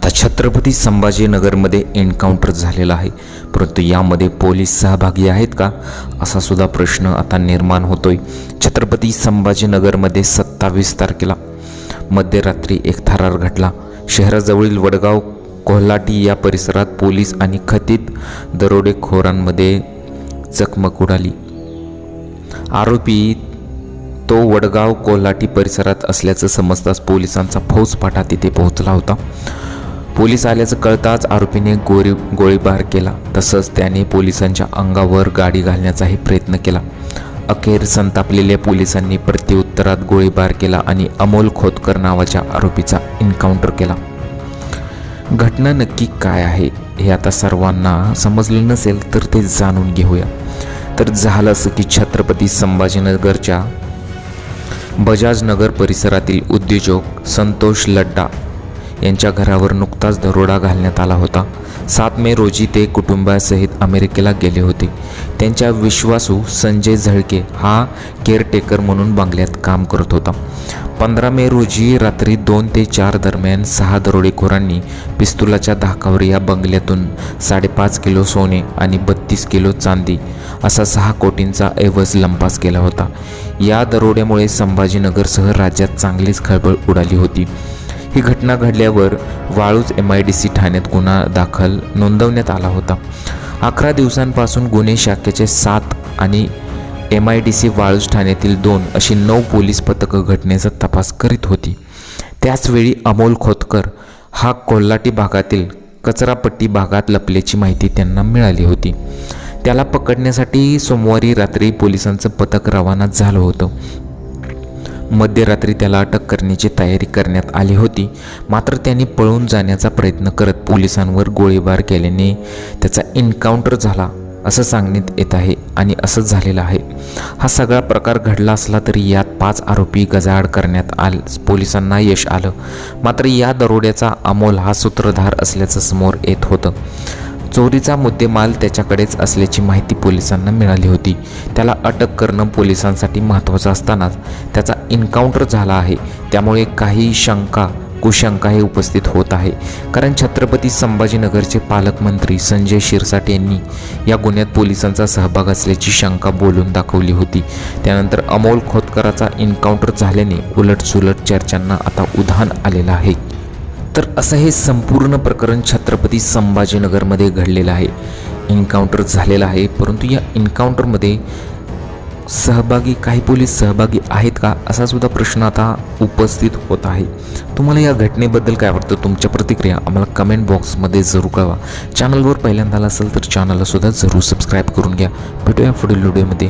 आता छत्रपती संभाजीनगरमध्ये एन्काउंटर झालेला आहे. परंतु यामध्ये पोलीस सहभागी आहेत का? असा सुद्धा प्रश्न आता निर्माण होतोय. छत्रपती संभाजीनगरमध्ये सत्तावीस तारखेला मध्यरात्री एक थरार घडला शहराजवळील वडगाव कोल्हाटी या परिसरात पोलीस आणि खतीत दरोडेखोरांमध्ये चकमक उडाली. आरोपी तो वडगाव कोल्हाटी परिसरात असल्याचं समजताच पोलिसांचा फौजफाटा तिथे पोहोचला होता. पोलीस आल्याचं कळताच आरोपीने गोरी गोळीबार केला. तसंच त्याने पोलिसांच्या अंगावर गाडी घालण्याचाही प्रयत्न केला. अखेर संतापलेल्या पोलिसांनी प्रत्युत्तरात गोळीबार केला आणि अमोल खोतकर नावाच्या आरोपीचा एन्काउंटर केला. घटना नक्की काय आहे हे आता सर्वांना समजले नसेल तर ते जाणून घेऊया. तर झालं असं की छत्रपती संभाजीनगरच्या बजाजनगर परिसरातील उद्योजक संतोष लड्डा यांच्या घरावर नुकताच दरोडा घालण्यात आला होता. सात मे रोजी ते कुटुंबासहित अमेरिकेला गेले होते. त्यांच्या विश्वासू संजय झळके हा केअरटेकर म्हणून बंगल्यात काम करत होता. पंधरा मे रोजी रात्री दोन ते चार दरम्यान सहा दरोडेखोरांनी पिस्तुलाच्या धाकावर या बंगल्यातून साडेपाच किलो सोने आणि बत्तीस किलो चांदी असा सहा कोटींचा ऐवज लंपास केला होता. या दरोड्यामुळे संभाजीनगरसह राज्यात चांगलीच खळबळ उडाली होती. ही घटना घडल्यावर Waluj M I D C ठाण्यात गुन्हा दाखल नोंदवण्यात आला होता. अकरा दिवसांपासून गुन्हे शाखेचे सात आणि M I D C Waluj ठाण्यातील दोन अशी नऊ पोलीस पथकं घटनेचा तपास करीत होती. त्याचवेळी अमोल खोतकर हा कोल्हाटी भागातील कचरापट्टी भागात लपल्याची माहिती त्यांना मिळाली होती. त्याला पकडण्यासाठी सोमवारी रात्री पोलिसांचं पथक रवाना झालं होतं. मध्यरात्री त्याला अटक करण्याची तयारी करण्यात आली होती. मात्र त्यांनी पळून जाण्याचा प्रयत्न करत पोलिसांवर गोळीबार केल्याने त्याचा एन्काउंटर झाला असं सांगण्यात येत आहे आणि असंच झालेलं आहे. हा सगळा प्रकार घडला असला तरी यात पाच आरोपी गजाआड करण्यात आल पोलिसांना यश आलं. मात्र या दरोड्याचा अमोल हा सूत्रधार असल्याचं समोर येत होतं. चोरीचा मुद्देमाल त्याच्याकडेच असल्याची माहिती पोलिसांना मिळाली होती. त्याला अटक करणं पोलिसांसाठी महत्त्वाचं असतानाच त्याचा इन्काउंटर झाला आहे. त्यामुळे काही शंका कुशंका हे उपस्थित होत आहे. कारण छत्रपती संभाजीनगरचे पालकमंत्री संजय शिरसाट यांनी या गुन्ह्यात पोलिसांचा सहभाग असल्याची शंका बोलून दाखवली होती. त्यानंतर अमोल खोतकराचा इन्काउंटर झाल्याने उलटसुलट चर्चांना आता उधाण आलेलं आहे. तर असं हे संपूर्ण प्रकरण छत्रपती संभाजीनगरमध्ये घडलेलं आहे. एन्काउंटर झालेलं आहे. परंतु या एन्काउंटरमध्ये सहभागी काही पोलीस सहभागी आहेत का? असा सुद्धा प्रश्न आता उपस्थित होत आहे. तुम्हाला या घटनेबद्दल काय वाटतं? तुमच्या प्रतिक्रिया आम्हाला कमेंट बॉक्समध्ये जरूर कळवा. चॅनलवर पहिल्यांदा आला असेल तर चॅनलला सुद्धा जरूर सबस्क्राईब करून घ्या. भेटूया पुढील व्हिडिओमध्ये